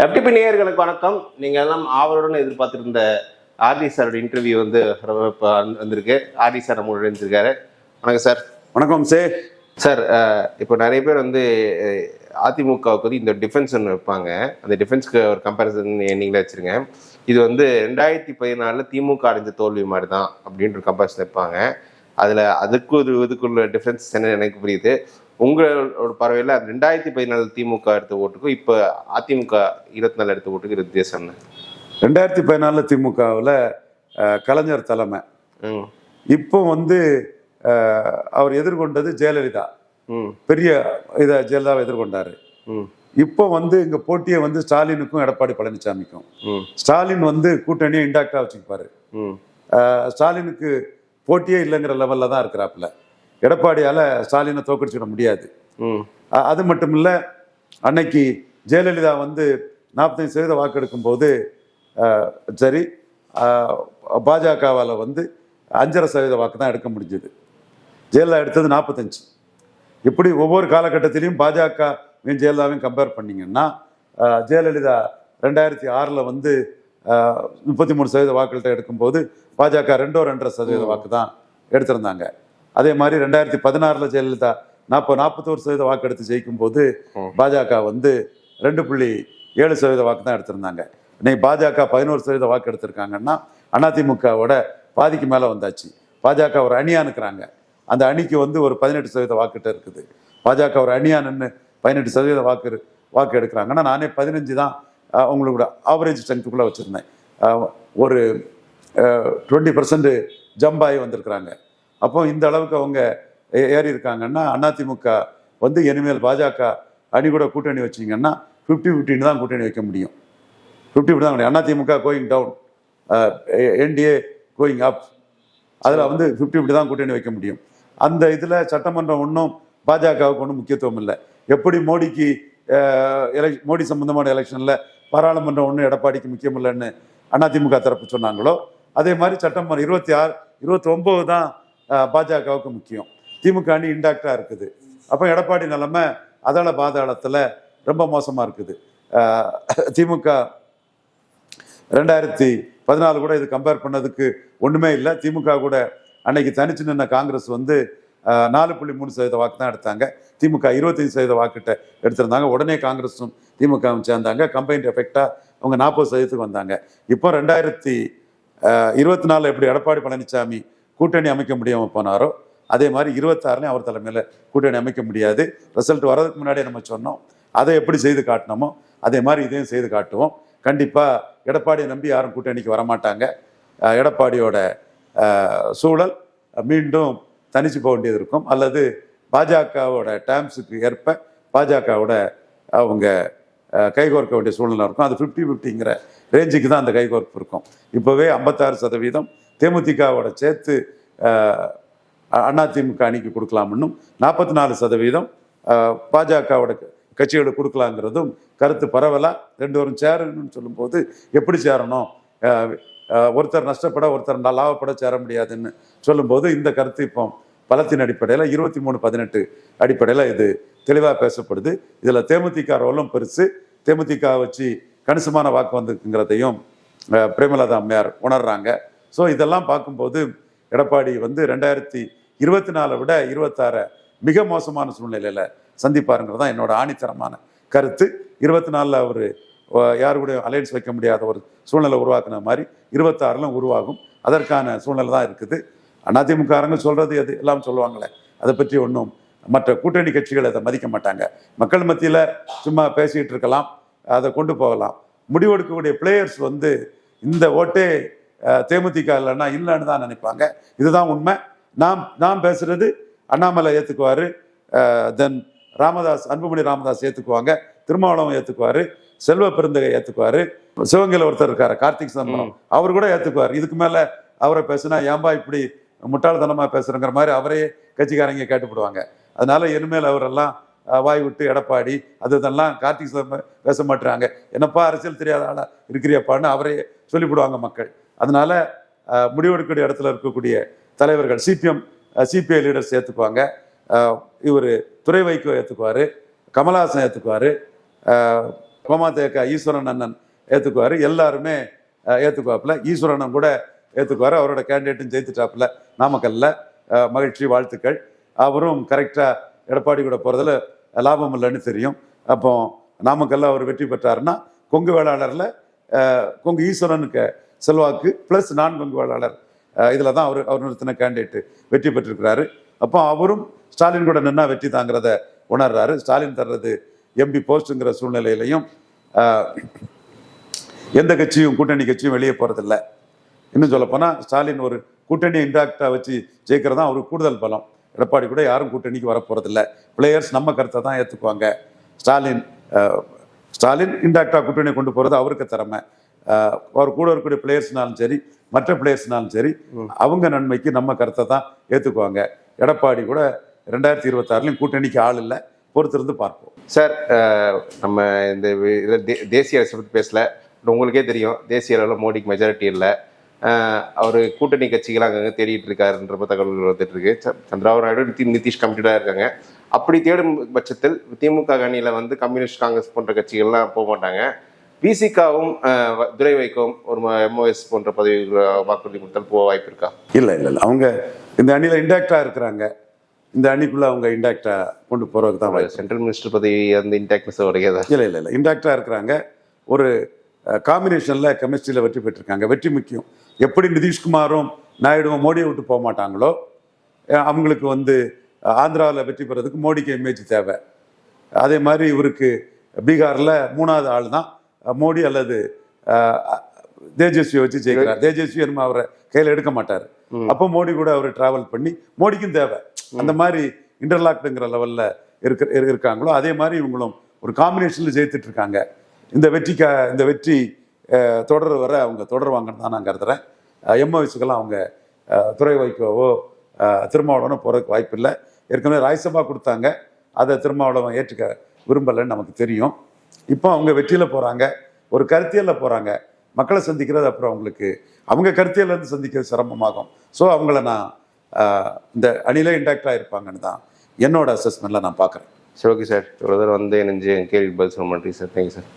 FTP நேயர்களுக்கு வணக்கம்? நீங்க எல்லாம் ஆவலுடன் எதிர்பார்த்திருந்த ஆர்டி சாரோட இன்டர்வியூ வந்து வந்திருக்கு. ஆர்டி சார் நம்மளோட இருந்திருக்காரு வணக்கம் சார். வணக்கம் சார் அஹ், இப்போ நிறைய பேர் வந்து அதிமுகவுக்கு வந்து இந்த டிஃபென்ஸ் ஒன்று வைப்பாங்க. அந்த டிஃபென்ஸ்க்கு ஒரு கம்பேரிசன் நீங்களே வச்சிருங்க. இது வந்து ரெண்டாயிரத்தி பதினாலில் திமுக அடைஞ்ச தோல்வி மாதிரி தான் அப்படின்ற கம்பேரிசன் வைப்பாங்க. அதில் அதுக்கு ஒரு இதுக்குள்ள டிஃப்ரென்ஸ் என்ன எனக்கு புரியுது. உங்களோட பார்வையில் ரெண்டாயிரத்தி பதினாலு திமுக எடுத்த ஓட்டுக்கும் இப்போ அதிமுக இருபத்தி நாலு எடுத்த ஓட்டுக்கு வித்தியாசம் ரெண்டாயிரத்தி பதினாலு திமுகவில் கலைஞர் தலைமை. ம். இப்போ வந்து அவர் எதிர்கொண்டது ஜெயலலிதா. ம். பெரிய இதை ஜெயலலிதாவை எதிர்கொண்டாரு. ம். இப்போ வந்து இங்க போட்டியை வந்து ஸ்டாலினுக்கும் எடப்பாடி பழனிசாமிக்கும் ஸ்டாலின் வந்து கூட்டணியை இன்டாக்டா வச்சுப்பாரு ஸ்டாலினுக்கு போட்டியே இல்லைங்கிற லெவல்ல தான் இருக்கிறாப்புல. எடப்பாடியால ஸ்டாலினை தோக்கடிச்சிட முடியாது. அது மட்டும் இல்லை அன்னைக்கு ஜெயலலிதா வந்து நாற்பத்தஞ்சு சதவீத வாக்கெடுக்கும் போது சரி பாஜகவால் வந்து அஞ்சரை சதவீத வாக்கு தான் எடுக்க முடிஞ்சது. ஜெயலலிதா எடுத்தது நாற்பத்தஞ்சு இப்படி ஒவ்வொரு காலகட்டத்திலையும் பாஜக ஜெயலலிதாவையும் கம்பேர் பண்ணீங்கன்னா ஜெயலலிதா ரெண்டாயிரத்தி ஆறில் வந்து முப்பத்தி மூணு சதவீத வாக்குகள்கிட்ட எடுக்கும்போது பாஜக ரெண்டோ ரெண்டரை சதவீத வாக்கு தான் எடுத்திருந்தாங்க. அதே மாதிரி ரெண்டாயிரத்தி பதினாறில் ஜெயலலிதா நாற்பது நாற்பத்தோரு சதவீத வாக்கு எடுத்து ஜெயிக்கும் போது. பாஜக வந்து ரெண்டு புள்ளி ஏழு சதவீத வாக்கு தான் எடுத்திருந்தாங்க. இன்னைக்கு பாஜக பதினோரு சதவீத வாக்கு எடுத்திருக்காங்கன்னா அதிமுகவோட பாதிக்கு மேலே வந்தாச்சு. பாஜக ஒரு அணியா நிற்கிறாங்க அந்த அணிக்கு வந்து ஒரு பதினெட்டு சதவீத வாக்கிட்ட இருக்குது. பாஜக ஒரு அணியா நின்று பதினெட்டு சதவீத வாக்கு வாக்கு எடுக்கிறாங்கன்னா நானே பதினஞ்சு தான் அஹ், உங்களோட ஆவரேஜ் ஸ்ட்ரென்த்துக்குள்ளே வச்சுருந்தேன். ஒரு டுவெண்ட்டி பர்சன்ட் ஜம்ப் ஆகி வந்திருக்கிறாங்க. அப்போ இந்த அளவுக்கு அவங்க ஏறி இருக்காங்கன்னா அதிமுக வந்து இனிமேல் பாஜக அணி கூட கூட்டணி வச்சிங்கன்னா ஃபிஃப்டி ஃபிஃப்டின்னு தான் கூட்டணி வைக்க முடியும். ஃபிஃப்டி ஃபிஃப்டி தான் முடியும் AIADMK going down NDA going up அதில் வந்து ஃபிஃப்டி ஃபிஃப்டி தான் கூட்டணி வைக்க முடியும். அந்த இதில் சட்டமன்றம் ஒன்றும் பாஜகவுக்கு ஒன்றும் முக்கியத்துவம் இல்லை. எப்படி மோடிக்கு எலெக் மோடி சம்பந்தமான எலெக்ஷனில் பாராளுமன்றம் ஒன்றும் எடப்பாடிக்கு முக்கியம் இல்லைன்னு அதிமுக தரப்பு சொன்னாங்களோ அதே மாதிரி சட்டமன்றம் இருபத்தி ஆறு இருபத்தி ஒம்பது தான் பாஜகவுக்கு முக்கியம். திமுக அணி இன்டாக்டாக இருக்குது. அப்போ எடப்பாடி நிலைமை அதள பாதாளத்தில் ரொம்ப மோசமாக இருக்குது. திமுக ரெண்டாயிரத்தி பதினாலு கூட இது கம்பேர் பண்ணதுக்கு ஒன்றுமே இல்லை. திமுக கூட அன்னைக்கு தனிச்சு நின்ன காங்கிரஸ் வந்து நாலு புள்ளி மூணு சதவீத வாக்கு தான் எடுத்தாங்க. திமுக இருபத்தஞ்சு சதவீத வாக்கிட்ட எடுத்திருந்தாங்க. உடனே காங்கிரஸும் திமுகவும் சேர்ந்தாங்க. கம்பைன்ட் எஃபெக்டாக அவங்க நாற்பது சதவீதத்துக்கு வந்தாங்க. இப்போ ரெண்டாயிரத்தி இருபத்தி நாலில் எப்படி எடப்பாடி பழனிசாமி கூட்டணி அமைக்க முடியாமல் போனாரோ அதே மாதிரி இருபத்தாறுலையும் அவர் தலைமையில் கூட்டணி அமைக்க முடியாது. ரிசல்ட் வர்றதுக்கு முன்னாடியே நம்ம சொன்னோம். அதை எப்படி செய்து காட்டினோமோ அதே மாதிரி இதையும் செய்து காட்டுவோம். கண்டிப்பாக எடப்பாடியை நம்பி யாரும் கூட்டணிக்கு வரமாட்டாங்க. எடப்பாடியோட சூழல் மீண்டும் தனிச்சு போக வேண்டியது இருக்கும். அல்லது பாஜகவோட டேம்ஸுக்கு ஏற்ப பாஜகவோட அவங்க கைகோர்க்க வேண்டிய சூழ்நிலை இருக்கும். அது ஃபிஃப்டி ஃபிஃப்டிங்கிற ரேஞ்சுக்கு தான் அந்த கைகோர்ப்பு இருக்கும். இப்போவே ஐம்பத்தாறு சதவீதம் தேமுதிகவோட சேர்த்து அதிமுக அணிக்கு கொடுக்கலாம்னும் நாற்பத்தி நாலு சதவீதம் பாஜகவோட க- கட்சிகளுக்கு கொடுக்கலாங்கிறதும் கருத்து பரவலா? ரெண்டு வரும் சேரணும்னு சொல்லும்போது எப்படி சேரணும்? ஒருத்தர் நஷ்டப்பட ஒருத்தர் லாபப்பட சேர முடியாதுன்னு சொல்லும்போது இந்த கருத்து இப்போ பலத்தின் அடிப்படையில் இருபத்தி மூணு பதினெட்டு அடிப்படையில் இது தெளிவாக பேசப்படுது. இதில் தேமுதிக ரோலும் பெருசு. தேமுதிக வச்சு கணிசமான வாக்கு வந்திருக்குங்கிறதையும் பிரேமலதா அம்மையார் உணர்றாங்க. ஸோ இதெல்லாம் பார்க்கும்போது எடப்பாடி வந்து ரெண்டாயிரத்தி இருபத்தி நாலை விட இருபத்தாறை மிக மோசமான சூழ்நிலையில் சந்திப்பாருங்கிறது தான் என்னோட ஆணித்தரமான கருத்து. இருபத்தி நாலில் அவர் யாரு கூட அலையன்ஸ் வைக்க முடியாத ஒரு சூழ்நிலை உருவாக்குன மாதிரி இருபத்தாறுலாம் உருவாகும். அதற்கான சூழ்நிலை தான் இருக்குது. அதிமுககாரங்க சொல்கிறது எது? எல்லாம் சொல்லுவாங்களே. அதை பற்றி ஒன்றும் மற்ற கூட்டணி கட்சிகள் அதை மதிக்க மாட்டாங்க. மக்கள் மத்தியில் சும்மா பேசிக்கிட்டு இருக்கலாம் அதை கொண்டு போகலாம். முடிவெடுக்கக்கூடிய பிளேயர்ஸ் வந்து இந்த ஓட்டே தேமுதிக இல்லைன்னா இல்லைன்னு தான் நினைப்பாங்க. இதுதான் உண்மை. நாம் நாம் பேசுறது அண்ணாமலை ஏற்றுக்குவாரு தென் ராமதாஸ் அன்புமணி ராமதாஸ் ஏற்றுக்குவாங்க திருமாவளவன் ஏற்றுக்குவாரு செல்வ பெருந்தகை ஏற்றுக்குவாரு சிவகங்கையில் ஒருத்தர் இருக்காரு கார்த்திக் சிதம்பரம். அவர் கூட ஏற்றுக்குவார் இதுக்கு மேலே அவரை பேசுனா ஏன்பா இப்படி முட்டாள்தனமாக பேசுகிறங்கிற மாதிரி அவரே கட்சிக்காரங்க கேட்டுப்படுவாங்க. அதனால இனிமேல் அவரெல்லாம் வாய் விட்டு எடப்பாடி அது இதெல்லாம் கார்த்திக் சிதம்பரம் பேச மாட்டுறாங்க என்னப்பா அரசியல் தெரியாத ஆளா இருக்கிறியப்பான்னு அவரே சொல்லிவிடுவாங்க மக்கள். அதனால முடிவெடுக்கக்கூடிய இடத்துல இருக்கக்கூடிய தலைவர்கள் சிபிஎம் சிபிஐ லீடர்ஸ் ஏற்றுக்குவாங்க இவர் துறை வைகோ ஏற்றுக்குவார் கமலஹாசன் ஏற்றுக்குவார் கோமாதேக ஈஸ்வரன் அண்ணன் ஏற்றுக்குவார் எல்லாருமே ஏற்றுக்குவாப்புல ஈஸ்வரனும் கூட ஏற்றுக்குவார் அவரோட கேண்டிடேட்டும் ஜெயித்துட்டாப்புல. நாமக்கல்ல மகிழ்ச்சி வாழ்த்துக்கள். அவரும் கரெக்டாக எடப்பாடி கூட போகிறதுல லாபம் இல்லைன்னு தெரியும். அப்போ நாமக்கல்ல அவர் வெற்றி பெற்றாருன்னா கொங்கு வேளாளரில் கொங்கு ஈஸ்வரனுக்கு செல்வாக்கு ப்ளஸ் நான் கொங்கு இதில் தான் அவர் அவர் நிறுத்தின கேண்டிடேட்டு வெற்றி பெற்றிருக்கிறாரு. அப்போ அவரும் ஸ்டாலின் கூட நின்னா வெற்றி தாங்கிறத உணர்றாரு. ஸ்டாலின் தர்றது எம்பி போஸ்ட்டுங்கிற சூழ்நிலையிலையும் எந்த கட்சியும் கூட்டணி கட்சியும் வெளியே போகிறதில்ல இன்னும் சொல்லப்போனால் ஸ்டாலின் ஒரு கூட்டணி இன்டாக்டாக வச்சு ஜெயிக்கிறதா அவருக்கு கூடுதல் பலம். எடப்பாடி கூட யாரும் கூட்டணிக்கு வரப்போகிறதில்ல பிளேயர்ஸ் நம்ம கருத்தை தான் ஏற்றுக்குவாங்க ஸ்டாலின் ஸ்டாலின் இன்டாக்டாக கூட்டணி கொண்டு போகிறது அவருக்கு திறமை. அவர் கூட இருக்கக்கூடிய பிளேயர்ஸ்னாலும் சரி மற்ற பிளேயர்ஸ்னாலும் சரி அவங்க நன்மைக்கு நம்ம கருத்தை தான் ஏற்றுக்குவாங்க எடப்பாடி கூட ரெண்டாயிரத்தி இருபத்தாறுலையும் கூட்டணிக்கு ஆள் இல்லை. பொறுத்திருந்து பார்ப்போம். சார் நம்ம இந்த தேசிய அரசை பற்றி பேசல. உங்களுக்கே தெரியும். தேசிய அளவில் மோடிக்கு மெஜாரிட்டி இல்லை. அவர் கூட்டணி கட்சிகள் அங்கங்கே தேடிட்டு இருக்காருன்ற தகவல்கள் வந்துட்டு இருக்கு. சந்திரபாபு நாயுடு நிதி- நிதிஷ் கமிட்டடாக இருக்காங்க. அப்படி தேடும் பட்சத்தில் திமுக அணியில் வந்து கம்யூனிஸ்ட் காங்கிரஸ் போன்ற கட்சிகள்லாம் போக மாட்டாங்க. பிசிகாவும் துரை வைக்கவும் ஒரு எம்ஓஎஸ் போன்ற பதவி வாக்குறுதி கொடுத்தால் போக வாய்ப்பு இருக்கா? இல்லை இல்லை இல்லை. அவங்க இந்த அணியில் இன்டாக்டாக இருக்கிறாங்க. இந்த அணிக்குள்ளே அவங்க இன்டாக்டாக கொண்டு போகிறதுக்கு தான் சென்ட்ரல் மினிஸ்டர் பதவி அந்த இன்டாக்ட்னஸ் உடையதா இல்லை இல்லை இல்லை. இன்டாக்டாக இருக்கிறாங்க. ஒரு காம்பினேஷனில் கெமிஸ்ட்ரியில் வெற்றி பெற்றிருக்காங்க. வெற்றி முக்கியம். எப்படி நிதிஷ்குமாரும் நாயுடுவும் மோடியை விட்டு போக மாட்டாங்களோ அவங்களுக்கு வந்து ஆந்திராவில் வெற்றி பெறதுக்கு மோடிக்கு இமேஜ் தேவை. அதே மாதிரி இவருக்கு பீகாரில் மூணாவது ஆள் தான். மோடி அல்லது தேஜஸ்வியை வச்சு ஜெயிக்கிறார். தேஜஸ்வி என்னமோ அவரை கையில் எடுக்க மாட்டார். அப்போ மோடி கூட அவர் டிராவல் பண்ணி மோடிக்கும் தேவை. அந்த மாதிரி இன்டர்லாக்டுங்கிற லெவலில் இருக்க இரு- இருக்காங்களோ அதே மாதிரி இவங்களும் ஒரு காம்பினேஷனில் ஜெயித்துட்டு இருக்காங்க. இந்த வெற்றிக்க இந்த வெற்றி தொடர் வர அவங்க தொடருவாங்கன்னு தான் நான் கருதுறேன். எம்ஓஎஸ்க்கெல்லாம் அவங்க துறை வைக்கவோ திருமாவளவனோ போகிறதுக்கு வாய்ப்பு இல்லை ஏற்கனவே ராஜ்யசபா கொடுத்தாங்க. அதை திருமாவளவன் ஏற்றுக்க விரும்பலைன்னு நமக்கு தெரியும். இப்போ அவங்க வெற்றியில் போகிறாங்க ஒரு கருத்தியலில் போகிறாங்க மக்களை சந்திக்கிறது அப்புறம் அவங்களுக்கு அவங்க கருத்தியல்ல இருந்து சந்திக்கிறது சிரமமாகும். ஸோ அவங்கள நான் இந்த அணியில் இன்டாக்டாக இருப்பாங்கன்னு தான் என்னோட அசஸ்மெண்ட்டில் நான் பார்க்குறேன். சரி ஓகே சார் இவ்வளோ தூரம் வந்து எனக்கு கேள்வி பதில் சொல்ல மாட்டேங்க சார் தேங்க்யூ சார்